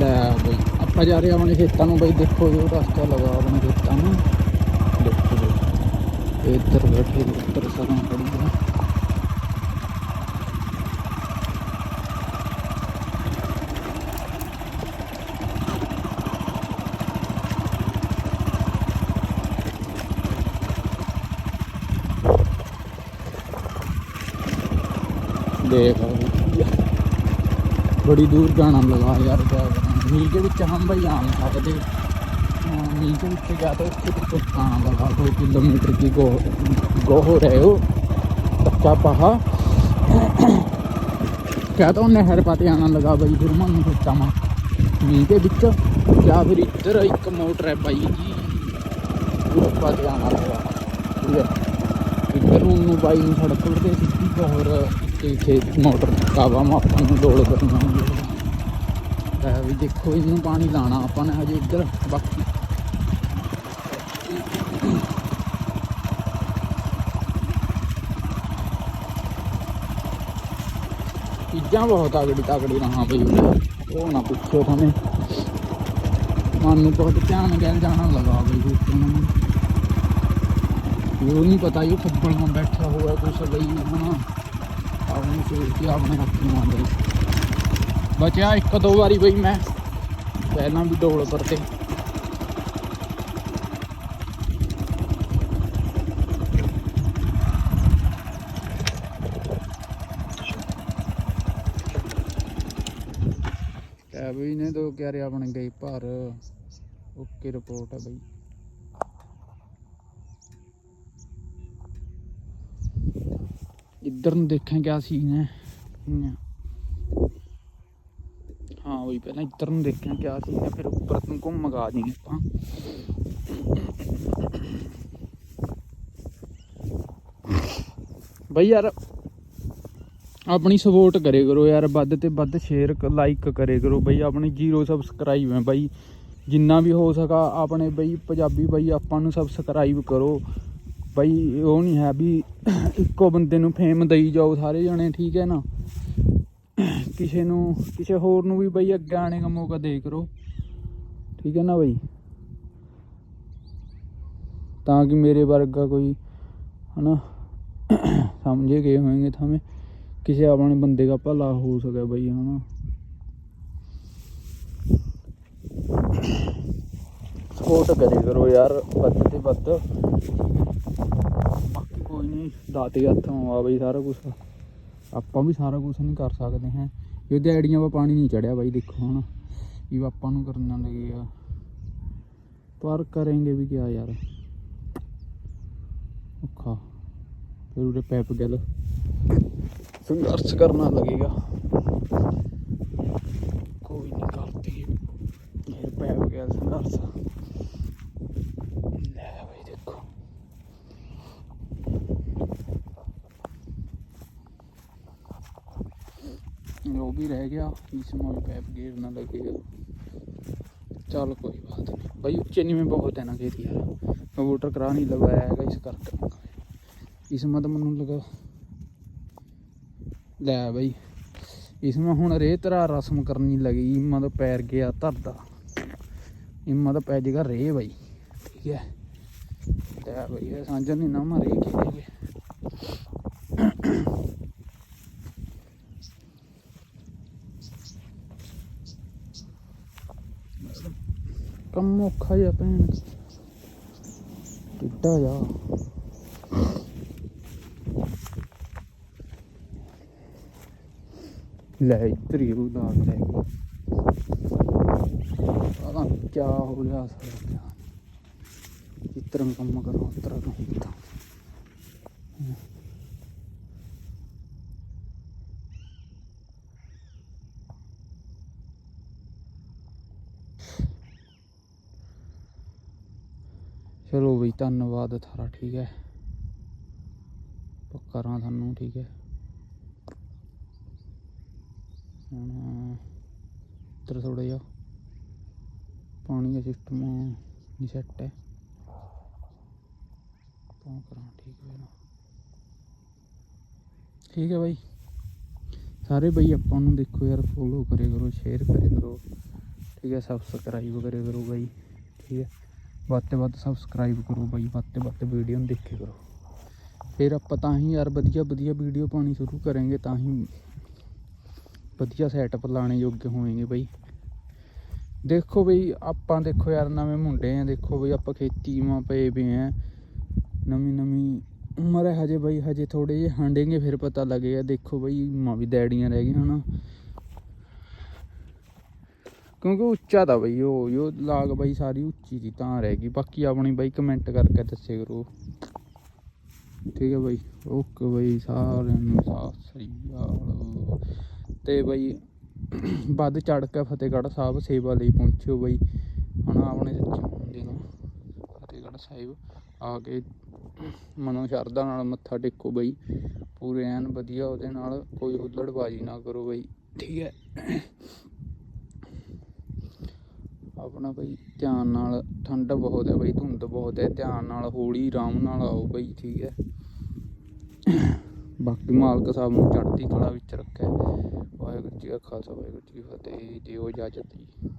ਲੈ ਬਈ ਆਪਾਂ ਜਾ ਰਹੇ ਹਾਂ ਆਪਣੇ ਖੇਤਾਂ ਨੂੰ ਬਈ ਦੇਖੋ ਜੋ ਰਸਤਾ ਲਗਾ ਆਪਣੇ ਖੇਤਾਂ ਨੂੰ ਦੇਖੋ ਬਈ ਇੱਧਰ ਬੈਠੇ ਉੱਤਰ ਸਰਾਂ ਖੜੀ ਹੈ देख बड़ी दूर जाना लगा यार क्या करें मील के ਵਿੱਚ हम भाई आ नहीं सकते हाँ, मील के ਵਿੱਚ क्या तो उसके कुछ आना लगा दो किलोमीटर की गो गो हो रहे हो कच्चा पहा क्या तो नहर पाते आना लगा भाई फिर मन सोचा मैं मील के ਵਿੱਚ ਜਾਂ ਫਿਰ ਇੱਧਰ ਇੱਕ ਮੋਟਰ ਹੈ ਬਾਈ ਜੀ ਉਹ ਪਾਤੇ ਆਣਾ ਲਗਾ ਠੀਕ ਹੈ ਇੱਧਰ ਨੂੰ ਬਾਈ ਨੂੰ ਸੜਕ ਤੇ ਸਿੱਧੀ ਹੋਰ ਤੇ ਖੇਤ ਮੋਟਰ ਕਾਵਾ ਮਾ ਆਪਾਂ ਨੂੰ ਲੋੜ ਕਰਨਾ ਕੀਤਾ ਵੀ ਦੇਖੋ ਇਹਨੂੰ ਪਾਣੀ ਲਾਣਾ ਆਪਾਂ ਨੇ ਹਜੇ ਇੱਧਰ ਬਾਕੀ। ਚੀਜ਼ਾਂ ਬਹੁਤ ਆਗੜੀ ਤਾਗੜੀ ਰਹਾ ਬਈ। ਉਹ ਨਾ ਪੁੱਛੋ ਤੁਹਾਨੂੰ ਮਨ ਨੂੰ ਬਹੁਤ ਧਿਆਨ ਨਾਲ ਜਾਣਾ ਲੱਗਾ ਬਈ ਉਹ ਨਹੀਂ ਪਤਾ ਇਹ ਫੁੱਟਬਾਲ ਮੈਂ ਬੈਠਾ ਹੋਇਆ ਕੁਛ ਲਈ ਹੁਣ ਆਪਣੀ ਸੋਚ ਕੇ ਆਪਣੇ ਹੱਥ ਨੂੰ ਬਚਿਆ ਇੱਕ ਦੋ ਵਾਰੀ ਬਈ ਮੈਂ ਪਹਿਲਾਂ ਵੀ ਡੋਲ ਪਰਤੇ ਕੈ ਬਈ ਨੇ ਦੋ ਕਿਆਰੇ ਆਪਣੇ ਗਈ ਪਰ ਓਕੇ ਰਿਪੋਰਟ ਹੈ ਬਈ ਇੱਧਰ ਨੂੰ ਦੇਖਾਂ ਕਿਆ ਸੀਨ ਹੈ ਹਮ। ਹਾਂ ਬਈ ਪਹਿਲਾਂ ਇੱਧਰ ਨੂੰ ਦੇਖਾਂ ਕਿਆ ਸੀਨ ਹੈ ਫਿਰ ਉੱਪਰ ਨੂੰ ਘੁੰਮ ਗਾ ਜੀ ਆਪਾਂ। ਬਈ ਯਾਰ, ਆਪਣੀ ਸਪੋਰਟ ਕਰੇ ਕਰੋ ਯਾਰ, ਵੱਧ ਤੇ ਵੱਧ ਸ਼ੇਅਰ ਲਾਈਕ ਕਰੇ ਕਰੋ ਬਈ, ਆਪਣੀ ਜ਼ੀਰੋ ਸਬਸਕ੍ਰਾਈਬ ਹੈ ਬਈ। ਜਿੰਨਾ ਵੀ ਹੋ ਸਕਾ ਆਪਣੇ ਬਈ, ਪੰਜਾਬੀ ਬਈ, ਆਪਾਂ ਨੂੰ ਸਬਸਕ੍ਰਾਈਬ ਕਰੋ। ਬਈ, ਉਹ ਨਹੀਂ ਹੈ ਵੀ ਇੱਕੋ ਬੰਦੇ ਨੂੰ ਫੇਮ ਦਈ ਜਾਓ ਸਾਰੇ ਜਣੇ, ਠੀਕ ਹੈ ਨਾ? ਕਿਸੇ ਨੂੰ, ਕਿਸੇ ਹੋਰ ਨੂੰ ਵੀ ਬਈ ਅੱਗੇ ਆਣੇ ਦਾ ਮੌਕਾ ਦੇ ਕਰੋ। ਠੀਕ ਹੈ ਨਾ ਬਈ? ਤਾਂ ਕਿ ਮੇਰੇ ਵਰਗਾ ਕੋਈ, ਹਨਾ, ਸਮਝੇ ਗਏ ਹੋਣਗੇ ਥਾਵੇਂ ਕਿਸੇ ਆਪਣੇ ਬੰਦੇ ਦਾ ਭਲਾ ਹੋ ਸਕੇ ਬਈ, ਹਨਾ। ਸਪੋਰਟ ਕਰੇ ਕਰੋ ਯਾਰ, ਵੱਧ ਤੇ ਵੱਧ। ਬਾਕੀ ਕੋਈ ਨਹੀਂ ਦਾਤੇ ਹੱਥੋਂ ਆ ਬਈ ਸਾਰਾ ਕੁਝ ਆਪਾਂ ਵੀ ਸਾਰਾ ਕੁਝ ਨਹੀਂ ਕਰ ਸਕਦੇ ਹਾਂ। ਇਹਦੇ ਆਈਡੀਆਂ 'ਪਾ ਪਾਣੀ ਨਹੀਂ ਚੜਿਆ ਬਾਈ, ਦੇਖੋ ਹੁਣ ਇਹ ਆਪਾਂ ਨੂੰ ਕਰਨਾ ਲੱਗੇਗਾ ਪਰ ਕਰਾਂਗੇ ਵੀ ਕਿਆ ਯਾਰ। ਔਖਾ। ਫਿਰ ਉਰੇ ਪੈਪ ਗੱਲ ਸੰਘਰਸ਼ ਕਰਨਾ ਲੱਗੇਗਾ। ਕੋਈ ਨਹੀਂ, ਕਰਤੇ। ਇਹ ਪੈਪ ਗਿਆ ਸੰਘਰਸ਼ ਲੈ ਬਈ ਦੇਖੋ ਉਹ ਵੀ ਰਹਿ ਗਿਆ ਇਸ ਮੌਲ ਪੈਪ ਗੇਰ ਨਾ ਲੱਗੇਗਾ चल कोई बात नहीं भाई ऊंचे नहीं में बहुत है ना खेत यार मैं वोटर करा नहीं लगाया है इस करके इसमें तो मैं लगा लै भाई इसमें हूँ रेह धरा रस्म करनी लगी इमा तो पैर गया धरता इमा तो पै जाएगा रेह भाई ठीक है लै भाई सांझा नहीं ना मैं रेह खेलेंगे ਕੰਮ ਔਖਾ ਜਿਹਾ ਭੈਣ ਟਿੱਡਾ ਜਾ ਲੈ ਇੱਧਰ ਹੀ ਉਹ ਦਾਗ ਲੈ ਗਈ ਪਤਾ ਨੀ ਕਿਆ ਹੋ ਗਿਆ ਸਾਰਾ ਕਿਆ ਜਿੱਤਰ ਮੈਂ ਕੰਮ ਕਰਾਂ ਉਤਰ ਨੂੰ ਚਲੋ ਬਈ, ਧੰਨਵਾਦ ਥਾਰਾ, ਠੀਕ ਹੈ। ਕਰਾਂ ਤੁਹਾਨੂੰ, ਠੀਕ ਹੈ। ਹੁਣ, ਇੱਧਰ ਥੋੜਾ ਜਿਹਾ ਪਾਣੀ ਦਾ ਸਿਸਟਮ ਨਹੀਂ ਸੈੱਟ ਹੈ। ਤਾਂ ਕਰਾਂ, ਠੀਕ ਹੈ ਨਾ। ਠੀਕ ਹੈ ਬਾਈ। ਸਾਰੇ ਬਈ, ਆਪਾਂ ਨੂੰ ਦੇਖੋ ਯਾਰ ਫੋਲੋ ਕਰੇ ਕਰੋ ਸ਼ੇਅਰ ਕਰੇ ਕਰੋ। ਠੀਕ ਹੈ ਸਬਸਕ੍ਰਾਈਬ ਕਰਿਆ ਕਰੋ ਬਾਈ, ਠੀਕ ਹੈ। ਵੱਧ ਤੋਂ ਵੱਧ ਸਬਸਕ੍ਰਾਈਬ ਕਰੋ ਬਾਈ, ਵੱਧ ਤੋਂ ਵੱਧ ਵੀਡੀਓ ਨੂੰ ਦੇਖੇ ਕਰੋ। ਫਿਰ ਆਪਾਂ ਤਾਂ ਹੀ ਯਾਰ ਵਧੀਆ ਵਧੀਆ ਵੀਡੀਓ ਪਾਉਣੀ ਸ਼ੁਰੂ ਕਰਾਂਗੇ, ਤਾਂ ਹੀ ਵਧੀਆ ਸੈਟਅਪ ਲਾਣੇ ਯੋਗ ਹੋਵਾਂਗੇ ਬਾਈ। ਦੇਖੋ ਬਈ, ਆਪਾਂ ਦੇਖੋ ਯਾਰ ਨਵੇਂ ਮੁੰਡੇ ਆ, ਦੇਖੋ ਬਈ ਆਪਾਂ ਖੇਤੀ ਮਾਂ ਪਏ ਪਏ ਆ। ਨਵੀਂ ਨਵੀਂ ਉਮਰ ਹੈ ਹਜੇ ਬਈ, ਹਜੇ ਥੋੜੇ ਜਿਹੇ ਹਾਂਡੇਂਗੇ, ਫਿਰ ਪਤਾ ਲੱਗੇਗਾ। ਦੇਖੋ ਬਈ, ਮਾਂ ਵੀ ਡੈਡੀਆਂ ਰਹਿ ਗਈਆਂ, ਹਨਾ। ਕਿਉਂਕਿ ਉੱਚਾ ਤਾਂ ਬਈ ਉਹ ਯੋ ਲਾਗ ਬਈ ਸਾਰੀ ਉੱਚੀ ਸੀ ਤਾਂ ਰਹਿ ਗਈ। ਬਾਕੀ ਆਪਣੀ ਬਈ ਕਮੈਂਟ ਕਰਕੇ ਦੱਸੇ ਕਰੋ। ਠੀਕ ਹੈ ਬਈ। ਓਕੇ ਬਈ, ਸਾਰਿਆਂ ਨੂੰ ਸਤਿ ਸ੍ਰੀ ਅਕਾਲ। ਤੇ ਬਈ ਵੱਧ ਚੜ ਕੇ ਫਤਿਹਗੜ੍ਹ ਸਾਹਿਬ ਸੇਵਾ ਲਈ ਪਹੁੰਚਿਓ ਬਈ। ਹਨਾ, ਆਪਣੇ ਹੁੰਦੇ ਨੂੰ ਫਤਿਹਗੜ੍ਹ ਸਾਹਿਬ ਆ ਕੇ ਮਨੋ ਸ਼ਰਧਾ ਨਾਲ ਮੱਥਾ ਟੇਕੋ ਬਈ। ਪੂਰੇ ਐਨ ਵਧੀਆ ਉਹਦੇ ਨਾਲ ਕੋਈ ਹੁੱਲੜਬਾਜ਼ੀ ਨਾ ਕਰੋ ਬਈ। ਠੀਕ ਹੈ। ਆਪਣਾ ਬਈ ਧਿਆਨ ਨਾਲ, ਠੰਡ ਬਹੁਤ ਹੈ ਬਈ, ਧੁੰਦ ਬਹੁਤ ਹੈ, ਧਿਆਨ ਨਾਲ, ਹੌਲੀ ਆਰਾਮ ਨਾਲ ਆਓ ਬਈ, ਠੀਕ ਹੈ। ਬਾਕੀ ਮਾਲਕ ਸਾਹਿਬ ਨੂੰ ਚੜ੍ਹਦੀ ਕਲਾ ਵਿੱਚ ਰੱਖੇ ਵਾਹਿਗੁਰੂ ਜੀ ਕਾ ਖਾਲਸਾ, ਵਾਹਿਗੁਰੂ ਜੀ ਕੀ ਫਤਿਹ। ਦਿਓ ਇਜਾਜ਼ਤ ਜੀ।